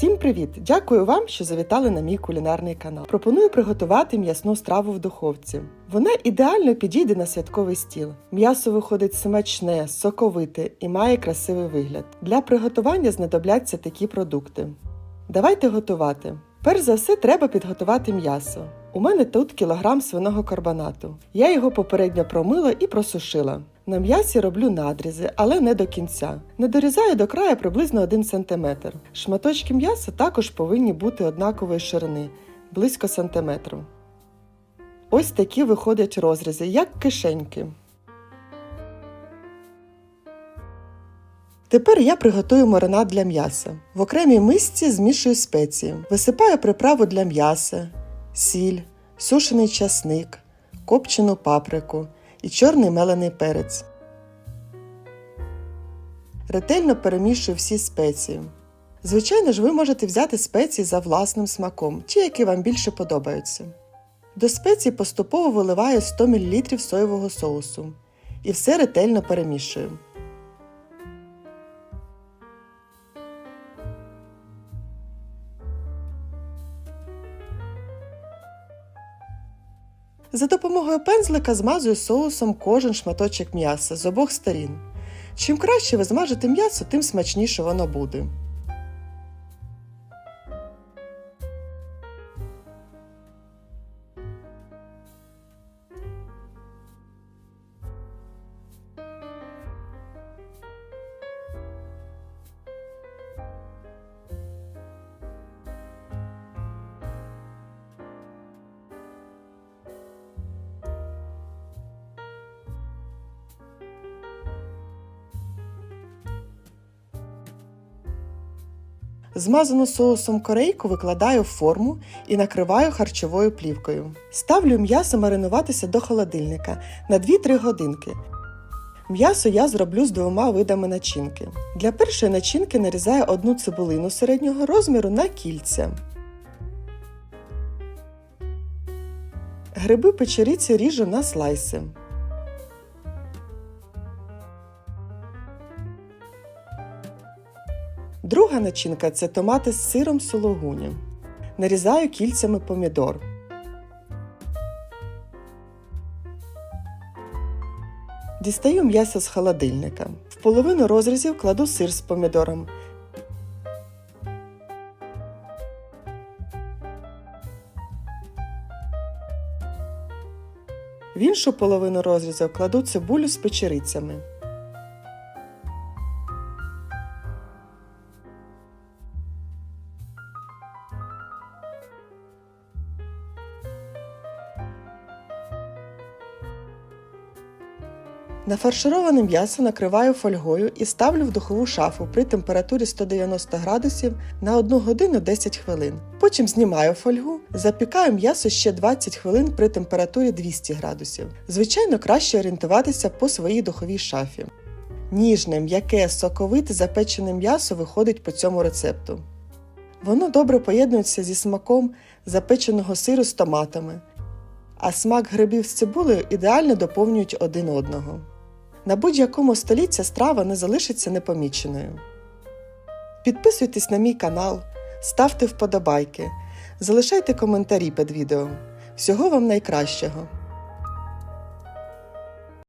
Всім привіт! Дякую вам, що завітали на мій кулінарний канал. Пропоную приготувати м'ясну страву в духовці. Вона ідеально підійде на святковий стіл. М'ясо виходить смачне, соковите і має красивий вигляд. Для приготування знадобляться такі продукти. Давайте готувати. Перш за все, треба підготувати м'ясо. У мене тут кілограм свиного карбонату. Я його попередньо промила і просушила. На м'ясі роблю надрізи, але не до кінця. Не дорізаю до краю приблизно 1 см. Шматочки м'яса також повинні бути однакової ширини близько сантиметру. Ось такі виходять розрізи, як кишеньки. Тепер я приготую маринад для м'яса. В окремій мисці змішую спеції. Висипаю приправу для м'яса, сіль, сушений часник, копчену паприку і чорний мелений перець. Ретельно перемішую всі спеції. Звичайно ж, ви можете взяти спеції за власним смаком чи які вам більше подобаються. До спецій поступово виливаю 100 мл соєвого соусу і все ретельно перемішую. За допомогою пензлика змазую соусом кожен шматочок м'яса з обох сторін. Чим краще ви змажете м'ясо, тим смачніше воно буде. Змазану соусом корейку викладаю в форму і накриваю харчовою плівкою. Ставлю м'ясо маринуватися до холодильника на 2-3 годинки. М'ясо я зроблю з двома видами начинки. Для першої начинки нарізаю одну цибулину середнього розміру на кільця. Гриби печериці ріжу на слайси. Друга начинка це томати з сиром сулугуні. Нарізаю кільцями помідор. Дістаю м'ясо з холодильника. В половину розрізів кладу сир з помідором. В іншу половину розрізів кладу цибулю з печерицями. Нафаршироване м'ясо накриваю фольгою і ставлю в духову шафу при температурі 190 градусів на 1 годину 10 хвилин. Потім знімаю фольгу, запікаю м'ясо ще 20 хвилин при температурі 200 градусів. Звичайно, краще орієнтуватися по своїй духовій шафі. Ніжне, м'яке, соковите запечене м'ясо виходить по цьому рецепту. Воно добре поєднується зі смаком запеченого сиру з томатами, а смак грибів з цибулею ідеально доповнюють один одного. На будь-якому столі страва не залишиться непоміченою. Підписуйтесь на мій канал, ставте вподобайки, залишайте коментарі під відео. Всього вам найкращого!